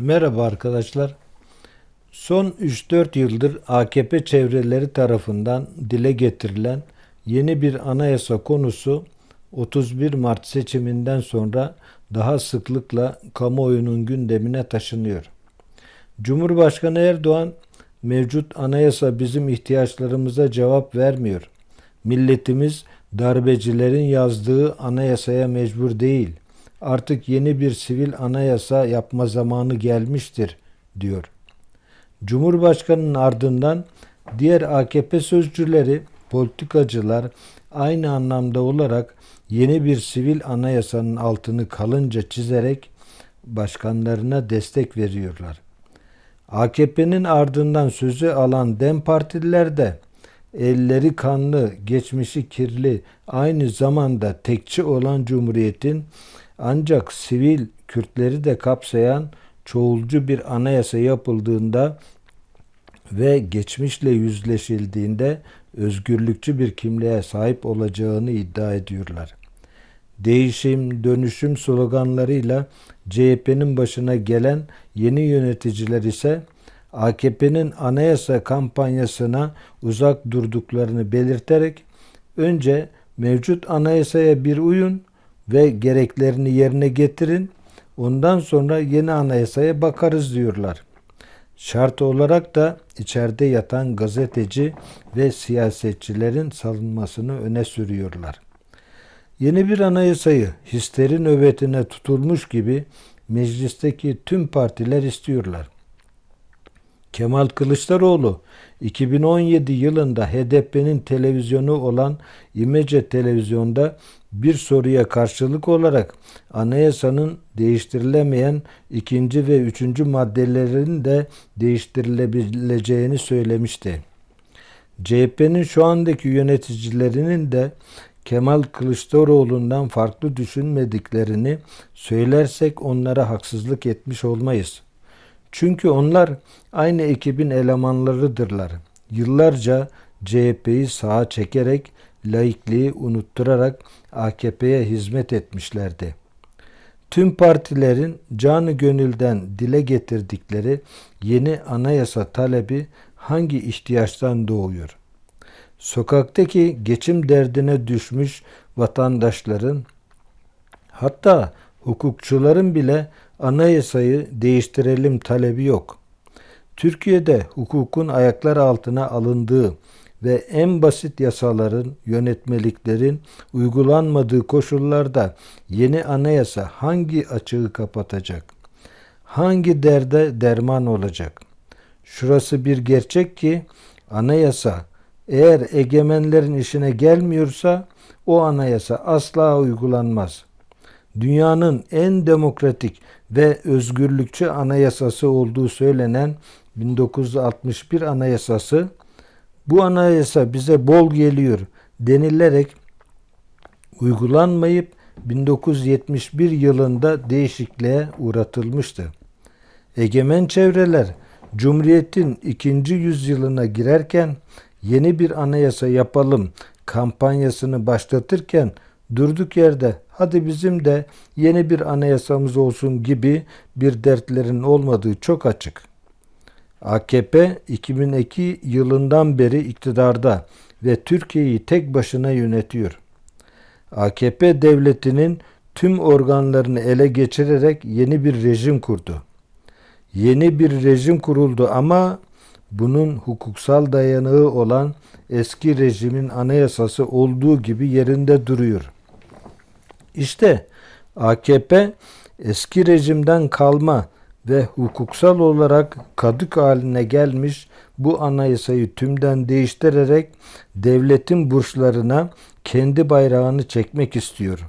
Merhaba arkadaşlar. Son 3-4 yıldır AKP çevreleri tarafından dile getirilen yeni bir anayasa konusu 31 Mart seçiminden sonra daha sıklıkla kamuoyunun gündemine taşınıyor. Cumhurbaşkanı Erdoğan mevcut anayasa bizim ihtiyaçlarımıza cevap vermiyor. Milletimiz darbecilerin yazdığı anayasaya mecbur değil. Artık yeni bir sivil anayasa yapma zamanı gelmiştir diyor. Cumhurbaşkanının ardından diğer AKP sözcüleri, politikacılar aynı anlamda olarak yeni bir sivil anayasanın altını kalınca çizerek başkanlarına destek veriyorlar. AKP'nin ardından sözü alan DEM partililer de elleri kanlı, geçmişi kirli, aynı zamanda tekçi olan Cumhuriyet'in ancak sivil Kürtleri de kapsayan çoğulcu bir anayasa yapıldığında ve geçmişle yüzleşildiğinde özgürlükçü bir kimliğe sahip olacağını iddia ediyorlar. Değişim, dönüşüm sloganlarıyla CHP'nin başına gelen yeni yöneticiler ise AKP'nin anayasa kampanyasına uzak durduklarını belirterek önce mevcut anayasaya bir uyun ve gereklerini yerine getirin. Ondan sonra yeni anayasaya bakarız diyorlar. Şart olarak da içeride yatan gazeteci ve siyasetçilerin salınmasını öne sürüyorlar. Yeni bir anayasayı hislerin nöbetine tutulmuş gibi meclisteki tüm partiler istiyorlar. Kemal Kılıçdaroğlu 2017 yılında HDP'nin televizyonu olan İmece Televizyon'da bir soruya karşılık olarak anayasanın değiştirilemeyen ikinci ve üçüncü maddelerin de değiştirilebileceğini söylemişti. CHP'nin şu andaki yöneticilerinin de Kemal Kılıçdaroğlu'ndan farklı düşünmediklerini söylersek onlara haksızlık etmiş olmayız. Çünkü onlar aynı ekibin elemanlarıdırlar. Yıllarca CHP'yi sağa çekerek laikliği unutturarak AKP'ye hizmet etmişlerdi. Tüm partilerin canı gönülden dile getirdikleri yeni anayasa talebi hangi ihtiyaçtan doğuyor? Sokaktaki geçim derdine düşmüş vatandaşların hatta hukukçuların bile anayasayı değiştirelim talebi yok. Türkiye'de hukukun ayaklar altına alındığı ve en basit yasaların, yönetmeliklerin uygulanmadığı koşullarda yeni anayasa hangi açığı kapatacak? Hangi derde derman olacak? Şurası bir gerçek ki anayasa eğer egemenlerin işine gelmiyorsa o anayasa asla uygulanmaz. Dünyanın en demokratik ve özgürlükçü anayasası olduğu söylenen 1961 anayasası bu anayasa bize bol geliyor denilerek uygulanmayıp 1971 yılında değişikliğe uğratılmıştı. Egemen çevreler Cumhuriyet'in ikinci yüzyılına girerken yeni bir anayasa yapalım kampanyasını başlatırken durduk yerde hadi bizim de yeni bir anayasamız olsun gibi bir dertlerin olmadığı çok açık. AKP 2002 yılından beri iktidarda ve Türkiye'yi tek başına yönetiyor. AKP devletinin tüm organlarını ele geçirerek yeni bir rejim kurdu. Yeni bir rejim kuruldu ama bunun hukuksal dayanığı olan eski rejimin anayasası olduğu gibi yerinde duruyor. İşte AKP eski rejimden kalma ve hukuksal olarak kadük haline gelmiş bu anayasayı tümden değiştirerek devletin burçlarına kendi bayrağını çekmek istiyor.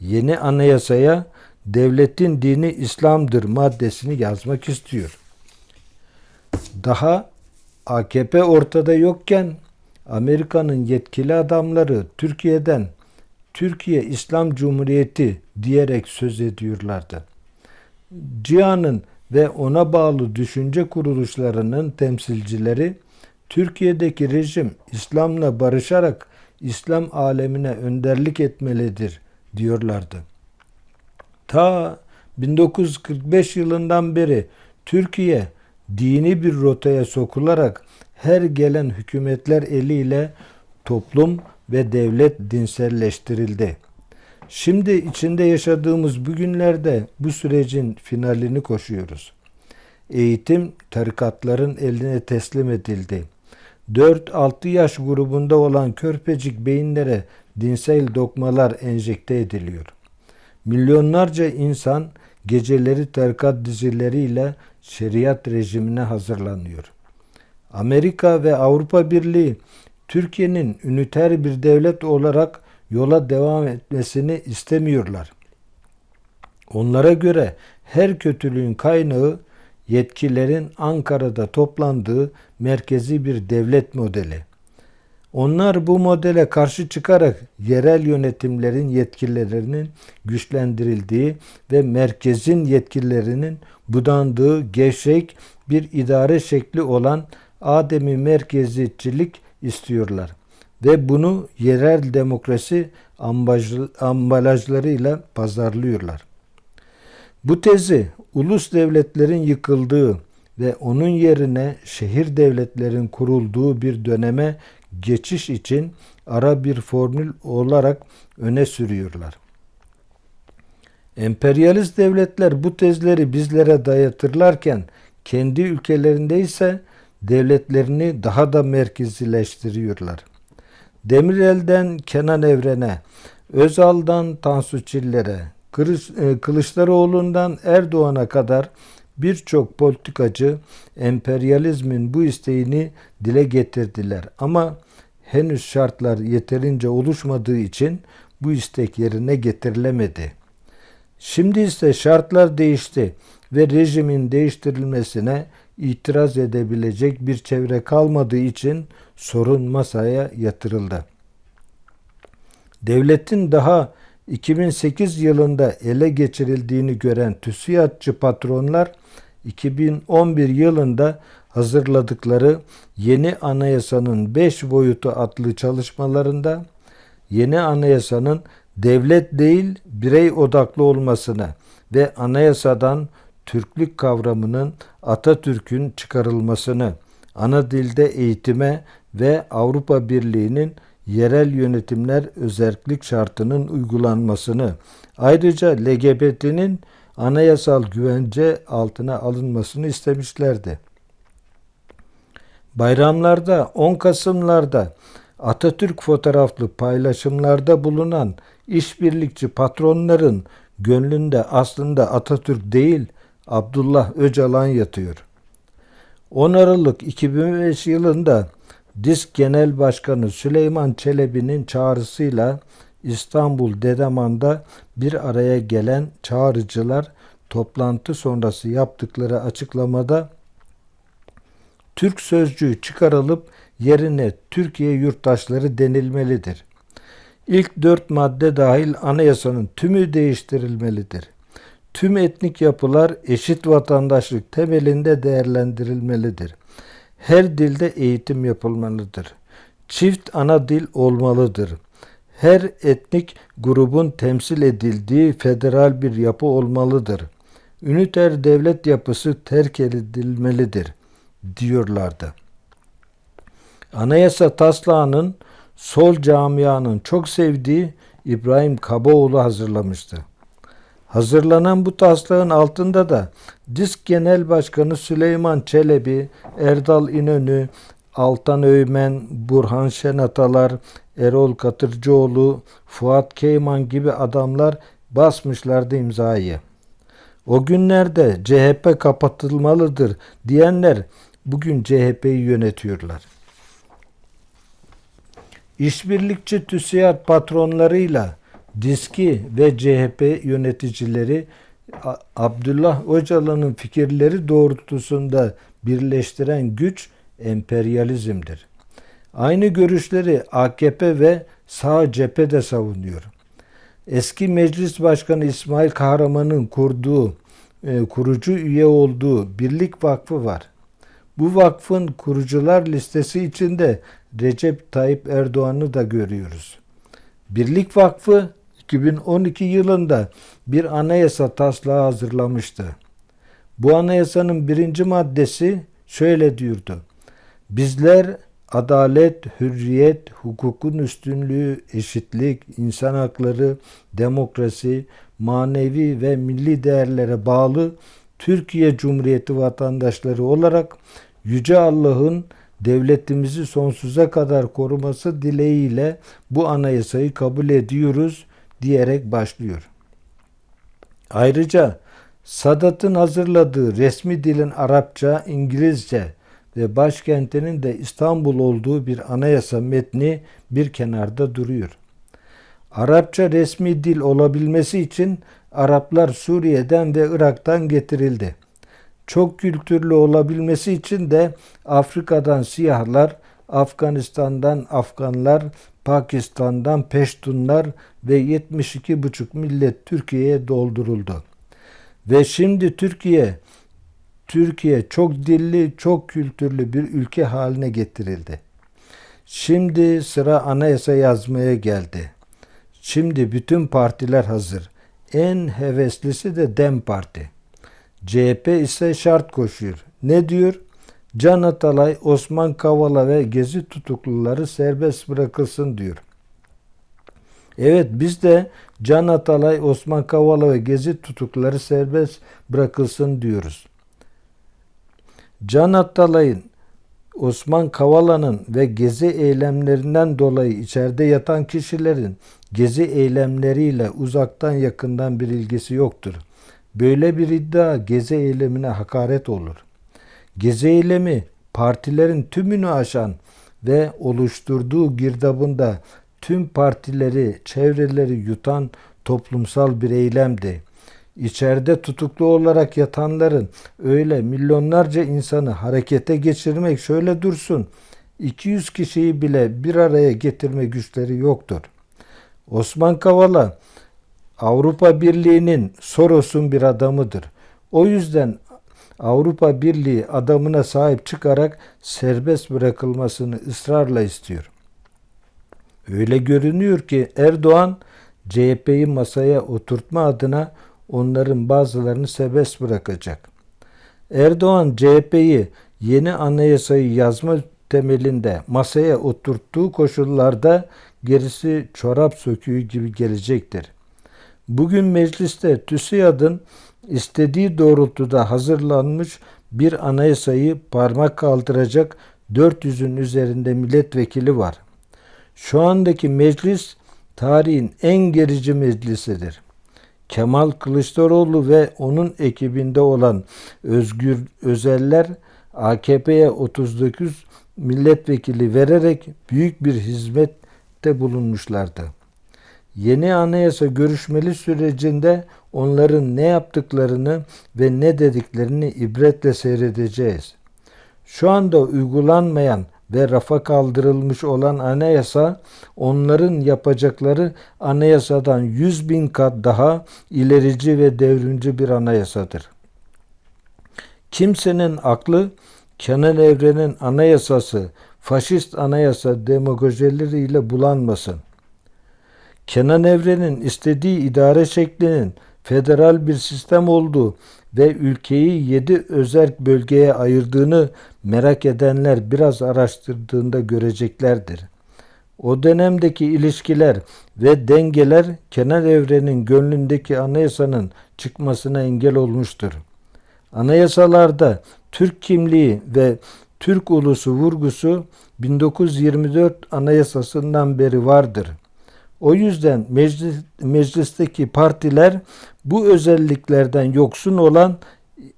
Yeni anayasaya devletin dini İslam'dır maddesini yazmak istiyor. Daha AKP ortada yokken Amerika'nın yetkili adamları Türkiye'den Türkiye İslam Cumhuriyeti diyerek söz ediyorlardı. Cihan'ın ve ona bağlı düşünce kuruluşlarının temsilcileri Türkiye'deki rejim İslam'la barışarak İslam alemine önderlik etmelidir diyorlardı. Ta 1945 yılından beri Türkiye dini bir rotaya sokularak her gelen hükümetler eliyle toplum ve devlet dinselleştirildi. Şimdi içinde yaşadığımız bugünlerde bu sürecin finalini koşuyoruz. Eğitim tarikatların eline teslim edildi. 4-6 yaş grubunda olan körpecik beyinlere dinsel dokmalar enjekte ediliyor. Milyonlarca insan geceleri tarikat dizileriyle şeriat rejimine hazırlanıyor. Amerika ve Avrupa Birliği Türkiye'nin üniter bir devlet olarak yola devam etmesini istemiyorlar. Onlara göre her kötülüğün kaynağı yetkilerin Ankara'da toplandığı merkezi bir devlet modeli. Onlar bu modele karşı çıkarak yerel yönetimlerin yetkilerinin güçlendirildiği ve merkezin yetkilerinin budandığı gevşek bir idare şekli olan Ademi merkeziyetçilik istiyorlar ve bunu yerel demokrasi ambalajlarıyla pazarlıyorlar. Bu tezi ulus devletlerin yıkıldığı ve onun yerine şehir devletlerin kurulduğu bir döneme geçiş için ara bir formül olarak öne sürüyorlar. Emperyalist devletler bu tezleri bizlere dayatırlarken kendi ülkelerinde ise devletlerini daha da merkezileştiriyorlar. Demirel'den Kenan Evren'e, Özal'dan Tansu Çiller'e, e, Kılıçdaroğlu'ndan Erdoğan'a kadar birçok politikacı emperyalizmin bu isteğini dile getirdiler. Ama henüz şartlar yeterince oluşmadığı için bu istek yerine getirilemedi. Şimdi ise şartlar değişti ve rejimin değiştirilmesine itiraz edebilecek bir çevre kalmadığı için sorun masaya yatırıldı. Devletin daha 2008 yılında ele geçirildiğini gören TÜSİAD'cı patronlar 2011 yılında hazırladıkları yeni anayasanın 5 boyutu adlı çalışmalarında yeni anayasanın devlet değil birey odaklı olmasını ve anayasadan Türklük kavramının Atatürk'ün çıkarılmasını, ana dilde eğitime ve Avrupa Birliği'nin yerel yönetimler özellik şartının uygulanmasını, ayrıca LGBT'nin anayasal güvence altına alınmasını istemişlerdi. Bayramlarda, 10 Kasımlarda Atatürk fotoğraflı paylaşımlarda bulunan işbirlikçi patronların gönlünde aslında Atatürk değil Abdullah Öcalan yatıyor. 10 Aralık 2005 yılında Disk Genel Başkanı Süleyman Çelebi'nin çağrısıyla İstanbul Dedeman'da bir araya gelen çağrıcılar toplantı sonrası yaptıkları açıklamada Türk sözcüğü çıkarılıp yerine Türkiye yurttaşları denilmelidir. İlk dört madde dahil anayasanın tümü değiştirilmelidir. Tüm etnik yapılar eşit vatandaşlık temelinde değerlendirilmelidir. Her dilde eğitim yapılmalıdır. Çift ana dil olmalıdır. Her etnik grubun temsil edildiği federal bir yapı olmalıdır. Üniter devlet yapısı terk edilmelidir diyorlardı. Anayasa taslağının sol camianın çok sevdiği İbrahim Kabaoğlu hazırlamıştı. Hazırlanan bu taslağın altında da Disk Genel Başkanı Süleyman Çelebi, Erdal İnönü, Altan Öymen, Burhan Şenatalar, Erol Katırcıoğlu, Fuat Keyman gibi adamlar basmışlardı imzayı. O günlerde CHP kapatılmalıdır diyenler bugün CHP'yi yönetiyorlar. İşbirlikçi TÜSİAD patronlarıyla Diski ve CHP yöneticileri Abdullah Öcalan'ın fikirleri doğrultusunda birleştiren güç emperyalizmdir. Aynı görüşleri AKP ve sağ cephe de savunuyor. Eski Meclis Başkanı İsmail Kahraman'ın kurduğu, e, kurucu üye olduğu Birlik Vakfı var. Bu vakfın kurucular listesi içinde Recep Tayyip Erdoğan'ı da görüyoruz. Birlik Vakfı 2012 yılında bir anayasa taslağı hazırlamıştı. Bu anayasanın birinci maddesi şöyle diyordu. Bizler adalet, hürriyet, hukukun üstünlüğü, eşitlik, insan hakları, demokrasi, manevi ve milli değerlere bağlı Türkiye Cumhuriyeti vatandaşları olarak Yüce Allah'ın devletimizi sonsuza kadar koruması dileğiyle bu anayasayı kabul ediyoruz diyerek başlıyor. Ayrıca Sadat'ın hazırladığı resmi dilin Arapça, İngilizce ve başkentinin de İstanbul olduğu bir anayasa metni bir kenarda duruyor. Arapça resmi dil olabilmesi için Araplar Suriye'den ve Irak'tan getirildi. Çok kültürlü olabilmesi için de Afrika'dan siyahlar, Afganistan'dan Afganlar, Pakistan'dan Peştunlar ve 72,5 millet Türkiye'ye dolduruldu. Ve şimdi Türkiye Türkiye çok dilli, çok kültürlü bir ülke haline getirildi. Şimdi sıra anayasa yazmaya geldi. Şimdi bütün partiler hazır. En heveslisi de Dem Parti. CHP ise şart koşuyor. Ne diyor? Can Atalay, Osman Kavala ve Gezi tutukluları serbest bırakılsın diyor. Evet biz de Can Atalay, Osman Kavala ve Gezi tutukluları serbest bırakılsın diyoruz. Can Atalay'ın, Osman Kavala'nın ve gezi eylemlerinden dolayı içeride yatan kişilerin gezi eylemleriyle uzaktan yakından bir ilgisi yoktur. Böyle bir iddia gezi eylemine hakaret olur. Gezi eylemi partilerin tümünü aşan ve oluşturduğu girdabında tüm partileri, çevreleri yutan toplumsal bir eylemdi. İçeride tutuklu olarak yatanların öyle milyonlarca insanı harekete geçirmek şöyle dursun. 200 kişiyi bile bir araya getirme güçleri yoktur. Osman Kavala Avrupa Birliği'nin Soros'un bir adamıdır. O yüzden Avrupa Birliği adamına sahip çıkarak serbest bırakılmasını ısrarla istiyor. Öyle görünüyor ki Erdoğan CHP'yi masaya oturtma adına onların bazılarını serbest bırakacak. Erdoğan CHP'yi yeni anayasayı yazma temelinde masaya oturttuğu koşullarda gerisi çorap söküğü gibi gelecektir. Bugün mecliste TÜSİAD'ın istediği doğrultuda hazırlanmış bir anayasayı parmak kaldıracak 400'ün üzerinde milletvekili var. Şu andaki meclis tarihin en gerici meclisidir. Kemal Kılıçdaroğlu ve onun ekibinde olan Özgür Özeller AKP'ye 39 milletvekili vererek büyük bir hizmette bulunmuşlardı. Yeni anayasa görüşmeli sürecinde onların ne yaptıklarını ve ne dediklerini ibretle seyredeceğiz. Şu anda uygulanmayan ve rafa kaldırılmış olan anayasa onların yapacakları anayasadan yüz bin kat daha ilerici ve devrimci bir anayasadır. Kimsenin aklı Kenan Evren'in anayasası, faşist anayasa demagojileriyle bulanmasın. Kenan Evren'in istediği idare şeklinin federal bir sistem olduğu ve ülkeyi yedi özel bölgeye ayırdığını merak edenler biraz araştırdığında göreceklerdir. O dönemdeki ilişkiler ve dengeler Kenan Evren'in gönlündeki anayasanın çıkmasına engel olmuştur. Anayasalarda Türk kimliği ve Türk ulusu vurgusu 1924 Anayasasından beri vardır. O yüzden meclis, meclisteki partiler bu özelliklerden yoksun olan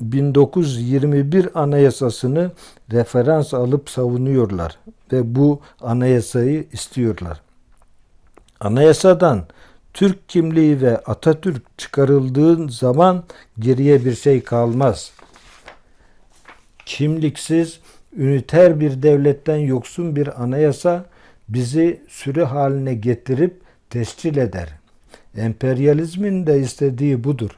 1921 anayasasını referans alıp savunuyorlar ve bu anayasayı istiyorlar. Anayasadan Türk kimliği ve Atatürk çıkarıldığı zaman geriye bir şey kalmaz. Kimliksiz, üniter bir devletten yoksun bir anayasa bizi sürü haline getirip tescil eder. Emperyalizmin de istediği budur.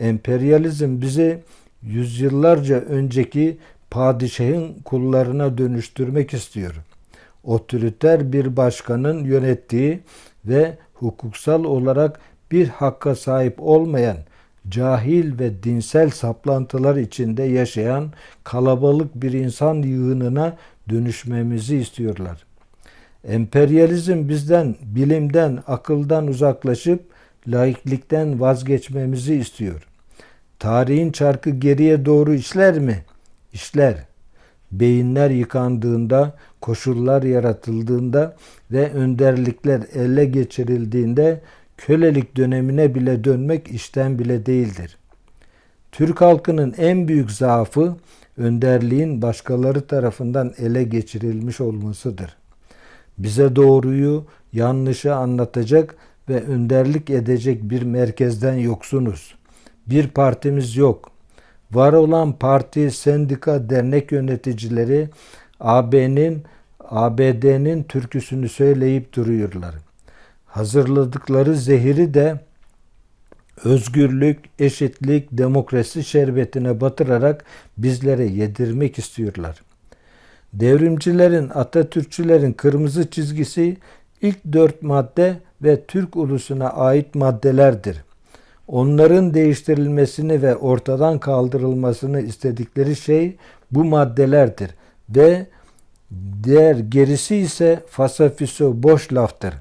Emperyalizm bizi yüzyıllarca önceki padişahın kullarına dönüştürmek istiyor. Otoriter bir başkanın yönettiği ve hukuksal olarak bir hakka sahip olmayan cahil ve dinsel saplantılar içinde yaşayan kalabalık bir insan yığınına dönüşmemizi istiyorlar. Emperyalizm bizden bilimden, akıldan uzaklaşıp laiklikten vazgeçmemizi istiyor. Tarihin çarkı geriye doğru işler mi? İşler. Beyinler yıkandığında, koşullar yaratıldığında ve önderlikler ele geçirildiğinde kölelik dönemine bile dönmek işten bile değildir. Türk halkının en büyük zaafı önderliğin başkaları tarafından ele geçirilmiş olmasıdır. Bize doğruyu, yanlışı anlatacak ve önderlik edecek bir merkezden yoksunuz. Bir partimiz yok. Var olan parti, sendika, dernek yöneticileri AB'nin ABD'nin türküsünü söyleyip duruyorlar. Hazırladıkları zehiri de özgürlük, eşitlik, demokrasi şerbetine batırarak bizlere yedirmek istiyorlar. Devrimcilerin, Atatürkçülerin kırmızı çizgisi ilk dört madde ve Türk ulusuna ait maddelerdir. Onların değiştirilmesini ve ortadan kaldırılmasını istedikleri şey bu maddelerdir ve diğer gerisi ise fasafiso boş laftır.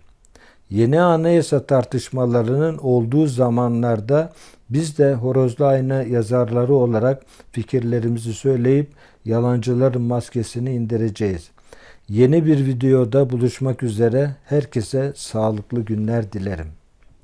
Yeni anayasa tartışmalarının olduğu zamanlarda biz de horozlu ayna yazarları olarak fikirlerimizi söyleyip yalancıların maskesini indireceğiz. Yeni bir videoda buluşmak üzere herkese sağlıklı günler dilerim.